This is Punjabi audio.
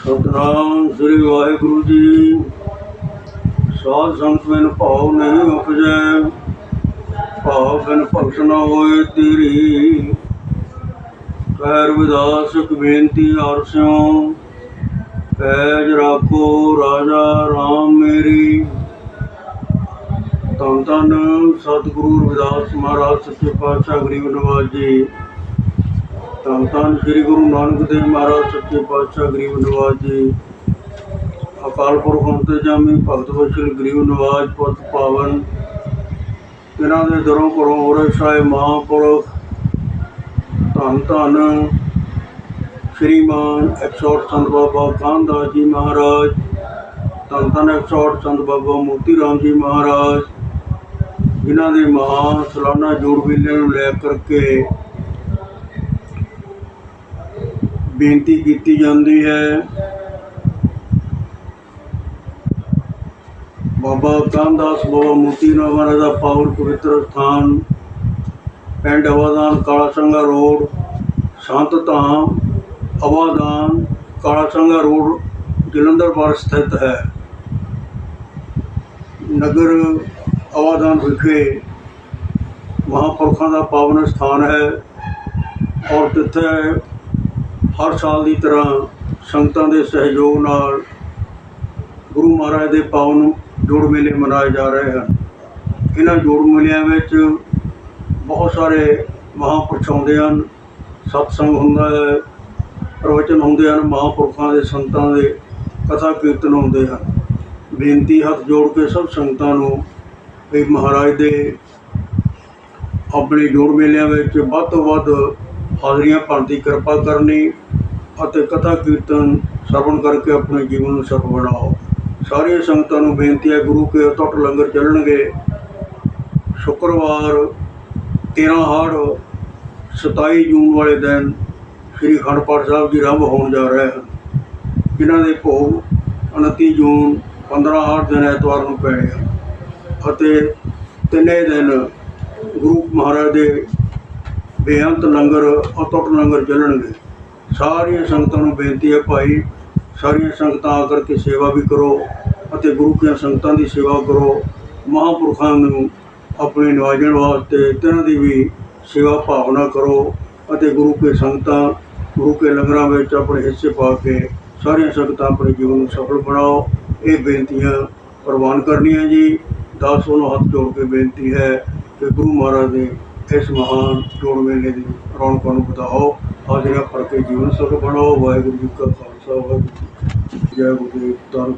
ਸਤਨਾਮ ਸ੍ਰੀ ਵਾਹਿਗੁਰੂ ਜੀ। ਸਾਧ ਸੰਤ ਬਿਨ ਭਾਉ ਨਹੀਂ ਉਪਜੈ ਭਾਵ ਬਿਨ ਭਗਤ ਨਾ ਹੋਏ ਤੇਰੀ। ਕਹਿ ਵਿਦਾਸ ਇੱਕ ਬੇਨਤੀ ਅਰਸਿਓ ਪੈਜ ਰਾਖੋ ਰਾਜਾ ਰਾਮ ਮੇਰੀ। ਧੰਨ ਧੰਨ ਸਤਿਗੁਰੂ ਰਵਿਦਾਸ ਮਹਾਰਾਜ, ਸੱਚੇ ਪਾਤਸ਼ਾਹ ਗਰੀਬ ਨਵਾਜ ਜੀ। ਧੰਨ ਧੰਨ ਸ੍ਰੀ ਗੁਰੂ ਨਾਨਕ ਦੇਵ ਮਹਾਰਾਜ, ਸੱਚੇ ਪਾਤਸ਼ਾਹ, ਗਰੀਬ ਨਵਾਜ ਜੀ। ਅਕਾਲ ਪੁਰਖ ਅੰਤੇ ਜਾਮੀ ਭਗਤ ਵਚਨ, ਗਰੀਬ ਨਵਾਜ, ਪੁੱਤ ਪਾਵਨ। ਇਹਨਾਂ ਦੇ ਦਰੋਂ ਕਰੋ ਹੋਰੇ ਸਾਹਿਬ ਮਹਾਂਪੁਰਖ। ਧੰਨ ਧੰਨ ਸ਼੍ਰੀਮਾਨ 108 ਸੰਤ ਬਾਬਾ ਕਾਨਦਾਸ ਜੀ ਮਹਾਰਾਜ। ਧੰਨ ਧੰਨ 108 ਸੰਤ ਬਾਬਾ ਮੋਤੀ ਰਾਮ ਜੀ ਮਹਾਰਾਜ। ਜਿਨ੍ਹਾਂ ਦੇ ਮਹਾਂ ਸਾਲਾਨਾ ਜੋੜ ਮੇਲੇ ਨੂੰ ਲੈ ਕਰਕੇ ਬੇਨਤੀ ਕੀਤੀ ਜਾਂਦੀ ਹੈ। ਬਾਬਾ ਕਾਮਦਾਸ ਬਾਬਾ ਮੋਤੀ ਰਾਮ ਮਹਾਰਾਜ ਦਾ ਪਾਵਨ ਪਵਿੱਤਰ ਸਥਾਨ, ਪਿੰਡ ਅਵਾਦਾਨ ਕਾਲਾ ਸੰਗਾ ਰੋਡ, ਸੰਤ ਧਾਮ, ਅਵਾਦਾਨ ਕਾਲਾ ਸੰਗਾ ਰੋਡ ਜਲੰਧਰ ਪਰ ਸਥਿਤ ਹੈ। ਨਗਰ ਅਵਾਦਾਨ ਵਿਖੇ ਮਹਾਂਪੁਰਖਾਂ ਦਾ ਪਾਵਨ ਸਥਾਨ ਹੈ ਔਰ ਤਿੱਥੇ ਹਰ ਸਾਲ ਦੀ ਤਰ੍ਹਾਂ ਸੰਗਤਾਂ ਦੇ ਸਹਿਯੋਗ ਨਾਲ ਗੁਰੂ ਮਹਾਰਾਜ ਦੇ ਪਾਵਨ ਜੋੜ ਮੇਲੇ ਮਨਾਏ ਜਾ ਰਹੇ ਹਨ। ਇਹਨਾਂ ਜੋੜ ਮੇਲਿਆਂ ਵਿੱਚ ਬਹੁਤ ਸਾਰੇ ਮਹਾਂਪੁਰਸ਼ ਆਉਂਦੇ ਹਨ। ਸਤਸੰਗ ਹੁੰਦਾ ਹੈ, ਪ੍ਰਵਚਨ ਹੁੰਦੇ ਹਨ, ਮਹਾਂਪੁਰਖਾਂ ਦੇ ਸੰਤਾਂ ਦੇ, ਕਥਾ ਕੀਰਤਨ ਹੁੰਦੇ ਹਨ। ਬੇਨਤੀ ਹੱਥ ਜੋੜ ਕੇ ਸਭ ਸੰਗਤਾਂ ਨੂੰ ਵੀ ਮਹਾਰਾਜ ਦੇ ਆਪਣੇ ਜੋੜ ਮੇਲਿਆਂ ਵਿੱਚ ਵੱਧ ਤੋਂ ਵੱਧ ਹਾਜ਼ਰੀਆਂ ਭਰਨ ਦੀ ਕਿਰਪਾ ਕਰਨੀ ਅਤੇ ਕਥਾ ਕੀਰਤਨ ਸਰਵਣ ਕਰਕੇ ਆਪਣੇ ਜੀਵਨ ਨੂੰ ਸਫਲ ਬਣਾਓ। ਸਾਰੀਆਂ ਸੰਗਤਾਂ ਨੂੰ ਬੇਨਤੀ ਹੈ ਗੁਰੂ ਕੇ ਅਟੁੱਟ ਲੰਗਰ ਚੱਲਣਗੇ। ਸ਼ੁੱਕਰਵਾਰ 13 ਹਾੜ 27 ਜੂਨ ਵਾਲੇ ਦਿਨ ਸ੍ਰੀ ਅਖੰਡ ਪਾਠ ਸਾਹਿਬ ਜੀ ਆਰੰਭ ਹੋਣ ਜਾ ਰਹੇ ਹਨ। ਜਿਨ੍ਹਾਂ ਦੇ ਭੋਗ 29 ਜੂਨ 15 ਹਾੜ ਦਿਨ ਐਤਵਾਰ ਨੂੰ ਪੈਣੇ ਹਨ। ਅਤੇ ਤਿੰਨੇ ਦਿਨ ਗੁਰੂ ਮਹਾਰਾਜ ਦੇ ਬੇਅੰਤ ਲੰਗਰ ਅਟੁੱਟ ਲੰਗਰ ਚੱਲਣਗੇ। ਸਾਰੀਆਂ ਸੰਗਤਾਂ ਨੂੰ ਬੇਨਤੀ ਹੈ ਭਾਈ, ਸਾਰੀਆਂ ਸੰਗਤਾਂ ਆ ਕਰਕੇ ਸੇਵਾ ਵੀ ਕਰੋ ਅਤੇ ਗੁਰੂ ਕੀਆਂ ਸੰਗਤਾਂ ਦੀ ਸੇਵਾ ਕਰੋ। ਮਹਾਂਪੁਰਖਾਂ ਨੂੰ ਆਪਣੇ ਨਿਵਾਜਣ ਵਾਸਤੇ ਤਿਨਾਂ ਦੀ ਵੀ ਸੇਵਾ ਭਾਵਨਾ ਕਰੋ ਅਤੇ ਗੁਰੂ ਕੇ ਸੰਗਤਾਂ, ਗੁਰੂ ਕੇ ਲੰਗਰਾਂ ਵਿੱਚ ਆਪਣੇ ਹਿੱਸੇ ਪਾ ਕੇ ਸਾਰੀਆਂ ਸੰਗਤਾਂ ਆਪਣੇ ਜੀਵਨ ਨੂੰ ਸਫਲ ਬਣਾਓ। ਇਹ ਬੇਨਤੀਆਂ ਪ੍ਰਵਾਨ ਕਰਨੀਆਂ ਜੀ। ਦਾਸੋਂ ਨੂੰ ਹੱਥ ਜੋੜ ਕੇ ਬੇਨਤੀ ਹੈ ਕਿ ਗੁਰੂ ਮਹਾਰਾਜ ਦੇ ਇਸ ਮਹਾਨ ਜੋੜ ਮੇਲੇ ਦੀ ਰੌਣਕਾਂ ਨੂੰ ਵਧਾਓ। ਹਾਜ਼ਰੀਆਂ ਭਰ ਕੇ ਜੀਵਨ ਸੁਖ ਬਣਾਓ। ਵਾਹਿਗੁਰੂ ਜੀ ਕਾ ਖਾਲਸਾ, ਵਾਹਿਗੁਰੂ ਜੀ ਕੀ ਫਤਿਹ। ਜੈ ਗੁਰੂ ਦੇਵ ਧੰਨ